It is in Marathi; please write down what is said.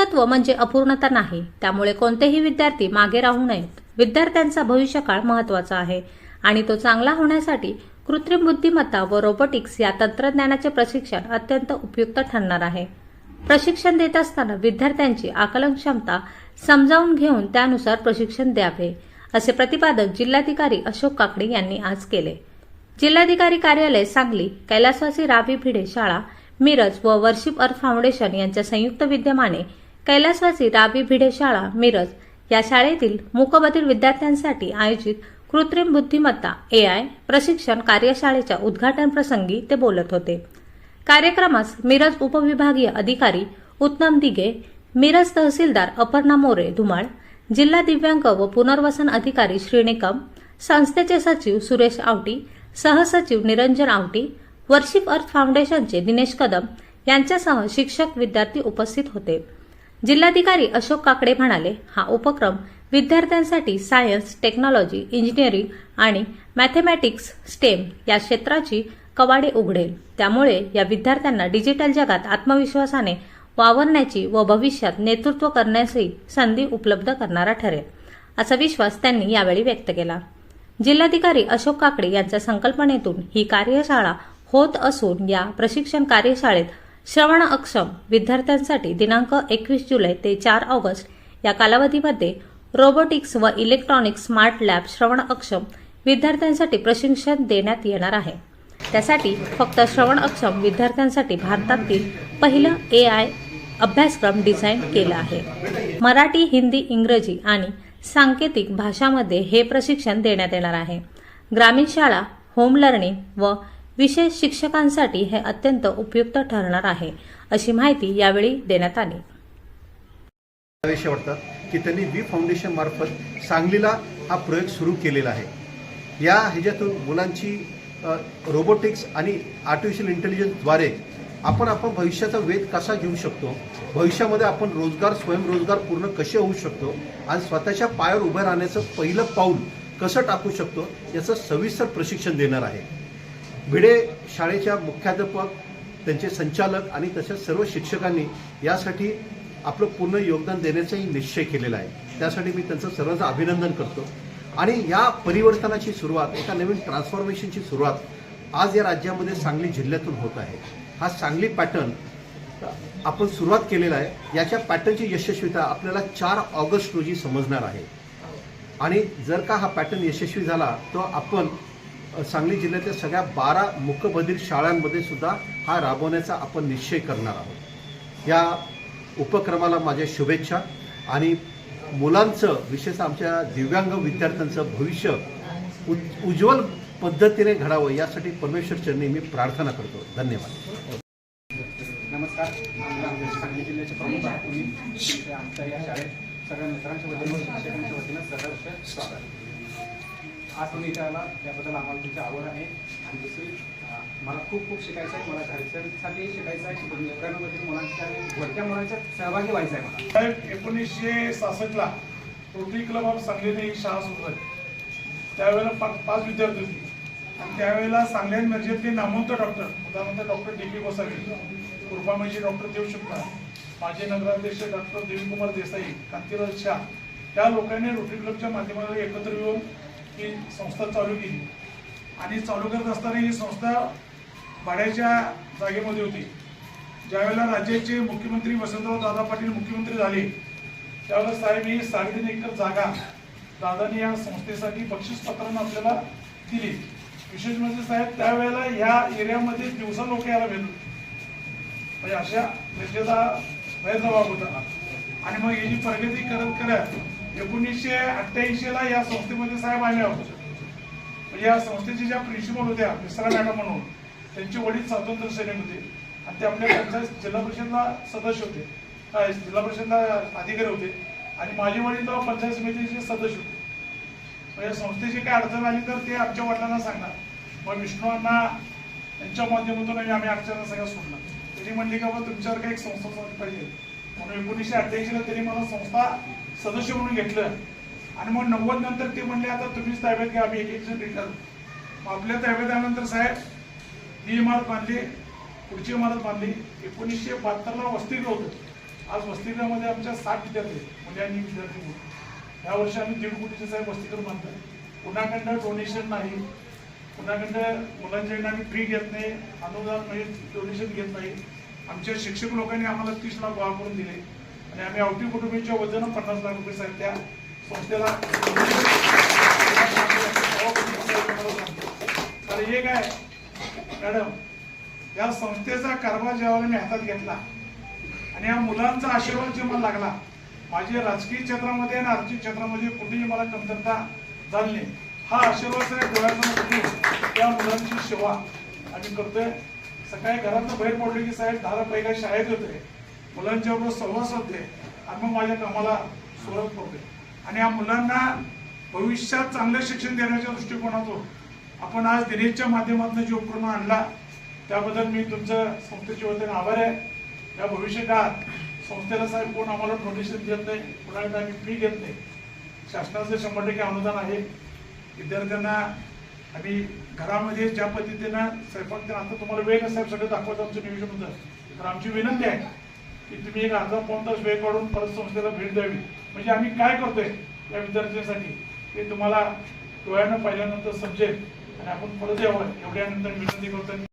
अपूर्णतत्व म्हणजे अपूर्णता नाही. त्यामुळे कोणतेही विद्यार्थी मागे राहू नयेत. विद्यार्थ्यांचा भविष्यकाळ महत्त्वाचा आहे. आणि तो चांगला होण्यासाठी कृत्रिम बुद्धिमत्ता व रोबोटिक्स या तंत्रज्ञानाचे प्रशिक्षण अत्यंत उपयुक्त ठरणार आहे. प्रशिक्षण देत असताना विद्यार्थ्यांची आकलन क्षमता समजावून घेऊन त्यानुसार प्रशिक्षण द्यावे असे प्रतिपादन जिल्हाधिकारी अशोक काकडे यांनी आज केले. जिल्हाधिकारी कार्यालय सांगली कैलासवासी रावी भिडे शाळा मिरज व वर्शिप अर्थ फाउंडेशन यांच्या संयुक्त विद्यमाने कैलासवासी रावी भिडे शाळा मिरज या शाळेतील मूकबधीर विद्यार्थ्यांसाठी आयोजित कृत्रिम बुद्धिमत्ता ए आय प्रशिक्षण कार्यशाळेच्या उद्घाटन प्रसंगी ते बोलत होते. कार्यक्रमास मिरज उपविभागीय अधिकारी उत्तम दिगे मिरज तहसीलदार अपर्णा मोरे धुमाळ जिल्हा दिव्यांग व पुनर्वसन अधिकारी श्रीनिकम संस्थेचे सचिव सुरेश आवटी सहसचिव निरंजन आवटी वर्षिप अर्थ फाउंडेशनचे दिनेश कदम यांच्यासह शिक्षक विद्यार्थी उपस्थित होते. जिल्हाधिकारी अशोक काकडे म्हणाले हा उपक्रम विद्यार्थ्यांसाठी सायन्स टेक्नॉलॉजी इंजिनिअरिंग आणि मॅथेमॅटिक्स स्टेम या क्षेत्राची कवाडे उघडेल. त्यामुळे या विद्यार्थ्यांना डिजिटल जगात आत्मविश्वासाने वावरण्याची व भविष्यात नेतृत्व करण्याची संधी उपलब्ध करणारा ठरेल. असा विश्वास त्यांनी यावेळी व्यक्त केला. जिल्हाधिकारी अशोक काकडे यांच्या संकल्पनेतून ही कार्यशाळा होत असून या प्रशिक्षण कार्यशाळेत श्रवण अक्षम विद्यार्थ्यांसाठी दिनांक एकवीस जुलै ते चार ऑगस्ट या कालावधीमध्ये रोबोटिक्स व इलेक्ट्रॉनिक स्मार्ट लॅब श्रवण अक्षम विद्यार्थ्यांसाठी प्रशिक्षण देण्यात येणार आहे. त्यासाठी फक्त श्रवण अक्षम विद्यार्थ्यांसाठी भारतातील पहिलं ए आय अभ्यासक्रम डिझाईन केला आहे. मराठी हिंदी इंग्रजी आणि सांकेतिक भाषामध्ये हे प्रशिक्षण देण्यात येणार आहे. ग्रामीण शाळा होम लर्निंग व विशेष शिक्षकांसाठी हे अत्यंत उपयुक्त ठरणार आहे अशी माहिती यावेळी देण्यात आली. वाटतं वाटतात की त्यांनी बी फाउंडेशन मार्फत सांगलीला हा प्रयोग सुरू केलेला आहे. या ह्याच्यातून मुलांची रोबोटिक्स आणि आर्टिफिशियल इंटेलिजन्सद्वारे आपण आपण भविष्याचा वेध कसा घेऊ शकतो भविष्यामध्ये आपण रोजगार स्वयंरोजगार पूर्ण कसे होऊ शकतो आणि स्वतःच्या पायावर उभं राहण्याचं पहिलं पाऊल कसं टाकू शकतो याचं सविस्तर प्रशिक्षण देणार आहे. भिडे शाळेच्या मुख्याध्यापक त्यांचे संचालक आणि तसेच सर्व शिक्षकांनी यासाठी आपलं पूर्ण योगदान देण्याचाही निश्चय केलेला आहे. त्यासाठी मी त्यांचं सर्वांचं अभिनंदन करतो. आणि या परिवर्तनाची सुरुवात एका नवीन ट्रान्सफॉर्मेशनची सुरुवात आज या राज्यामध्ये सांगली जिल्ह्यातून होत आहे. हा सांगली पॅटर्न आपण सुरुवात केलेला आहे. याच्या पॅटर्नची यशस्वीता आपल्याला चार ऑगस्ट रोजी समजणार आहे. आणि जर का हा पॅटर्न यशस्वी झाला तर आपण सांगली जिल्ह्यातल्या सगळ्या बारा मुकबधीर शाळांमध्ये सुद्धा हा राबवण्याचा आपण निश्चय करणार आहोत. या उपक्रमाला माझ्या शुभेच्छा आणि मुलांचं विशेषतः आमच्या दिव्यांग विद्यार्थ्यांचं भविष्य उज उज्ज्वल पद्धतीने घडावं यासाठी परमेश्वर चरणी मी प्रार्थना करतो. धन्यवाद. नमस्कार. आमच्या म्हणजे सांगली जिल्ह्याचे प्रमुख आमच्या या शाळेत सगळ्या मित्रांच्या वतीनं शिक्षकांच्या वतीनं सहर्ष स्वागत. आज तुम्ही इथे आला त्याबद्दल आम्हाला तुमची आवड आहे. आणि दुसरी मला खूप खूप शिकायचं आहे मला घरच्यांसाठी शिकायचं आहे मित्रांमधील मुलांच्या घरच्या मुलांच्या सहभागी व्हायचं आहे मला. साहेब एकोणीसशे सहासष्टला रोटरी क्लब ऑफ सांगलीने ही शाळा सुरू झाली. त्यावेळेला पाच पाच विद्यार्थी होती. आणि त्यावेळेला सांगली मिरजेतले नामवंत डॉक्टर उदाहरणार्थ doctor D P Gosavi Kripamayji doctor Dev Shukla माजी नगराध्यक्ष डॉक्टर देवीकुमार देसाई कांतीराज शाह त्या लोकांनी रोटरी क्लबच्या माध्यमातून एकत्र येऊन ही संस्था चालू केली. आणि चालू करत असताना ही संस्था भाड्याच्या जागेमध्ये होती. ज्यावेळेला राज्याचे मुख्यमंत्री वसंतराव दादा पाटील मुख्यमंत्री झाले त्यावेळेला साहेब ही साडेतीन एकर जागा दादाने या संस्थेसाठी बक्षीस पत्रानं आपल्याला दिली. विशेष म्हणजे साहेब त्यावेळेला ह्या एरियामध्ये दिवसा लोक यायला भेटत म्हणजे अशा त्याचा गैरजबाब होता. आणि मग याची प्रगती करत करत एकोणीसशे अठ्ठ्याऐंशी ला या संस्थेमध्ये साहेब आले होते म्हणजे या संस्थेच्या ज्या प्रिन्सिपल होत्या मिश्रा मॅडम म्हणून त्यांचे वडील स्वातंत्र्य सैनिक होते. आणि ते आपल्या पंचायत जिल्हा परिषदला सदस्य होते. काय, जिल्हा परिषदला अधिकारी होते. आणि माझे वडील तेव्हा पंचायत समितीचे सदस्य होते. म्हणजे या संस्थेची काय अडचण आली तर ते आमच्या वडिलांना सांगणार. मग विष्णूंना यांच्या माध्यमातून आम्ही अडचणी सगळ्या सोडणार. त्यांनी म्हणली का बाबा तुमच्यावर काही एक संस्था पाहिजे. म्हणून एकोणीसशे अठ्ठ्याऐंशीला त्यांनी मला संस्था सदस्य म्हणून घेतलं. आणि मग नव्वद नंतर ते म्हणले आता तुम्हीच ताब्यात घ्या आम्ही एक एक जण रिटर्न मग आपल्या ताब्यात आल्यानंतर साहेब ही इमारत बांधली पुढची इमारत बांधली. एकोणीसशे बहात्तरला वसतिगृह होतं. आज वसतिगृहामध्ये आमच्या साठ विद्यार्थी आहेत, म्हणजे आणि विद्यार्थी म्हणून. ह्या वर्षी आम्ही दीड कोटीचे साहेब वसतिगृह बांधतो कुणाकडनं डोनेशन नाही कुणाकडनं मुलांच्याकडनं आम्ही फी घेत नाही अनुदान म्हणजे डोनेशन घेत नाही. आमच्या शिक्षक लोकांनी आम्हाला तीस लाख गोळा करून दिले. आणि आम्ही अवटी कुटुंबीच्या वजन पन्नास लाख रुपये साहेब त्या संस्थेला तर हे काय? मॅडम या संस्थेचा कारभार जेव्हा मी हातात घेतला आणि या मुलांचा आशीर्वाद जेव्हा लागला माझे राजकीय क्षेत्रामध्ये आणि आर्थिक क्षेत्रामध्ये कुठेही मला कमतरता झाली नाही. हा आशीर्वाद साहेब डोळ्यासमोर त्या मुलांची सेवा आम्ही करतोय. सकाळी घरातून बाहेर पडलो की साहेब दहा पैका शाळेत होते मुलांच्या बरोबर सहवास साधते आणि मग माझ्या कामाला सुरुवात करतोय आणि या मुलांना भविष्यात चांगलं शिक्षण देण्याच्या दृष्टिकोनातून आपण आज दिनेशच्या माध्यमातून जे उपक्रम आणला त्याबद्दल मी तुमचं संस्थेच्या वतीने आभार आहे. या भविष्य काळात संस्थेला साहेब कोण आम्हाला डोनेशन देत नाही कोणाकडे आम्ही फी घेत नाही शासनाचं शंभर टक्के अनुदान आहे. विद्यार्थ्यांना आम्ही घरामध्ये ज्या पद्धतीनं स्वयंपाक आता तुम्हाला वेळ साहेब सगळं दाखवत आमचं नियोजन होतं. तर आमची विनंती आहे की तुम्ही एक अर्धा पाऊन तास वेळ काढून परत संस्थेला भेट द्यावी. म्हणजे आम्ही काय करतोय या विद्यार्थ्यांसाठी ते तुम्हाला डोळ्यानं पाहिल्यानंतर समजेल आणि आपण परत यावं एवढ्यानंतर विनंती करतो.